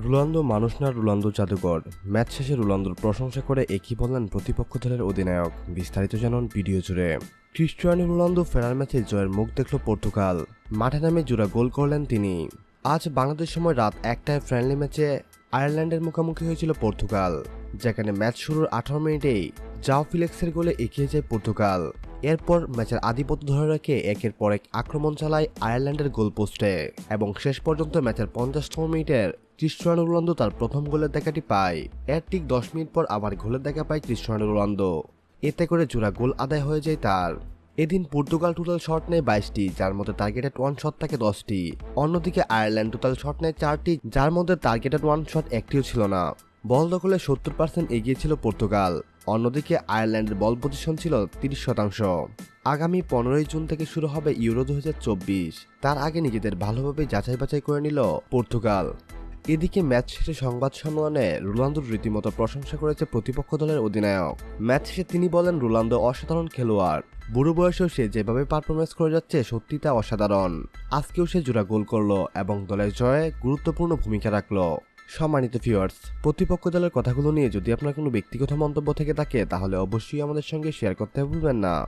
Ronaldo মানুষ না Ronaldo জাদুকর ম্যাচ শেষে রোনালদোর প্রশংসা করে একই বললেন প্রতিপক্ষ দলের অধিনায়ক। বিস্তারিত জানান ভিডিও জুড়ে। ক্রিস্টিয়ানো রোনালদো ফেরার ম্যাচে জয়ের মুখ দেখল পর্তুগাল। মাঠে নামে জোড়া গোল করলেন তিনি। আজ বাংলাদেশ সময় রাত একটায় ফ্রেন্ডলি ম্যাচে আয়ারল্যান্ডের মুখোমুখি হয়েছিল পর্তুগাল, যেখানে ম্যাচ শুরুর আঠারো মিনিটেই জাও ফিলেক্সের গোলে এগিয়ে যায় পর্তুগাল। এরপর ম্যাচের আধিপত্য ধরে রেখে একের পর এক আক্রমণ চালায় আয়ারল্যান্ডের গোলপোস্টে। এবং শেষ পর্যন্ত ম্যাচের পঞ্চাশতম মিনিটের ক্রিস্টিয়ানো রোনালদো তার প্রথম গোলের দেখাটি পায়। এর ঠিক দশ মিনিট পর আবার গোলের দেখা পায় ক্রিস্টিয়ানো রোনালদো। এতে করে জোড়া গোল আদায় হয়ে যায় তার। এদিন পর্তুগাল টোটাল শট নেয় বাইশটি, যার মধ্যে টার্গেটেড ওয়ান শট থাকে দশটি। অন্যদিকে আয়ারল্যান্ড টোটাল শট নেয় চারটি, যার মধ্যে টার্গেটেড ওয়ান শট একটিও ছিল না। বল দখলে সত্তর পার্সেন্ট এগিয়ে ছিল পর্তুগাল। অন্যদিকে আয়ারল্যান্ডের বল পজিশন ছিল তিরিশ শতাংশ। আগামী পনেরোই জুন থেকে শুরু হবে ইউরো দু হাজার চব্বিশ। তার আগে নিজেদের ভালোভাবে যাচাই বাছাই করে নিল পর্তুগাল। এদিকে ম্যাচ শেষে সংবাদ সম্মেলনে রোনালদোর রীতিমতো প্রশংসা করেছে প্রতিপক্ষ দলের অধিনায়ক। ম্যাচ শেষে তিনি বলেন, রোনালদো অসাধারণ খেলোয়াড়। বুড়ো বয়সেও সে যেভাবে পারফরমেন্স করে যাচ্ছে সত্যি তা অসাধারণ। আজকেও সে জোড়া গোল করল এবং দলের জয়ে গুরুত্বপূর্ণ ভূমিকা রাখল। সম্মানিত ভিউয়ার্স প্রতিপক্ষ দলের কথাগুলো নিয়ে যদি আপনার কোনো ব্যক্তিগত মন্তব্য থেকে থাকে, তাহলে অবশ্যই আমাদের সঙ্গে শেয়ার করতে ভুলবেন না।